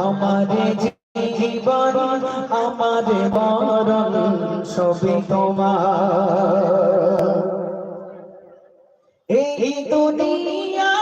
আমার জীবন আমার মরণ সবই তোমার। এই দুনিয়ায়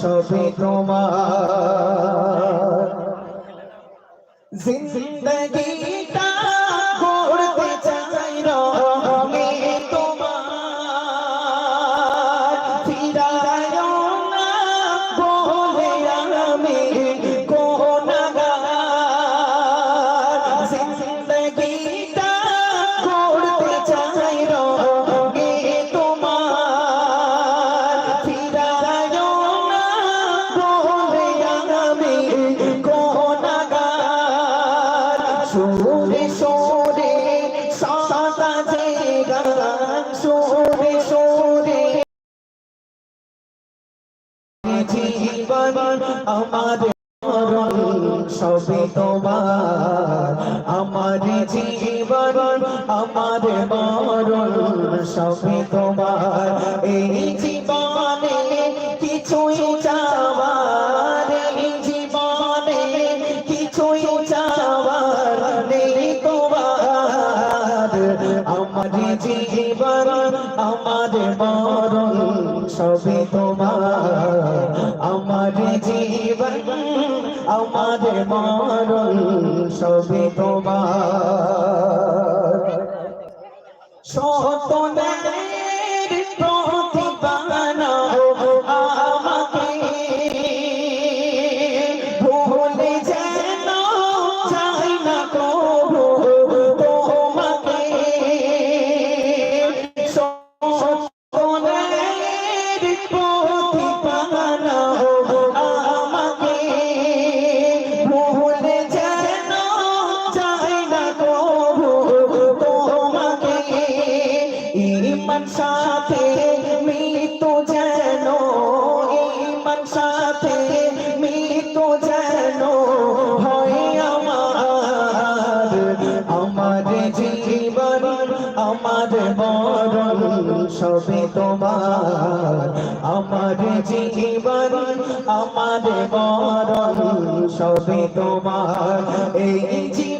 সবই তোমার। জিন্দগিটা সুরে সুরে সাদা যে গান সুরে সুরে জীবন আমার সবই তোমার। আমার জীবন আমার মরণ, সবই তোমার। এই জীবনে কিছুই চাওয়ার জীবন আমার মরণ সবে তোমার। আমার জীবন আমার মরণ সবে তোমার। সতনের সাথে মৃত্যু যেন ইমান সাথে মৃত্যু যেন হয় আমার আমার জীবন আমার মরণ সবে তোমার সবে তোমার এই জীবনে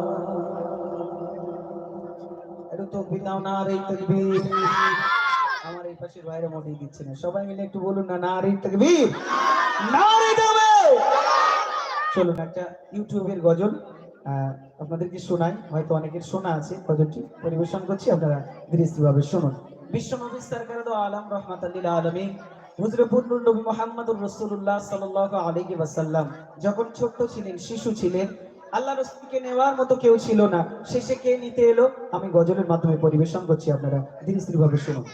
আমার এই পাশের বাইরে দিচ্ছে না। সবাই মিলে একটু বলুন না না চলুন, একটা ইউটিউবের গজল আপনাদেরকে শোনাই। হয়তো অনেকের শোনা আছে গজলটি। পরিবেশন করছি, আপনারা ধীরে ভাবে শুনুন। বিশ্ব নবী সরকার আলম রহমাতাল্লিল আলমিন হুজরে পূর্ণুর নবী মোহাম্মদুর রসুল্লাহ আলাইহি ওয়াসাল্লাম, যখন ছোট্ট ছিলেন, শিশু ছিলেন আল্লাহ রসুলকে নেওয়ার মতো কেউ ছিল না। শেষে কে নিতে এলো? আমি গজলের মাধ্যমে পরিবেশন করছি আপনারা। দিন শুনুন।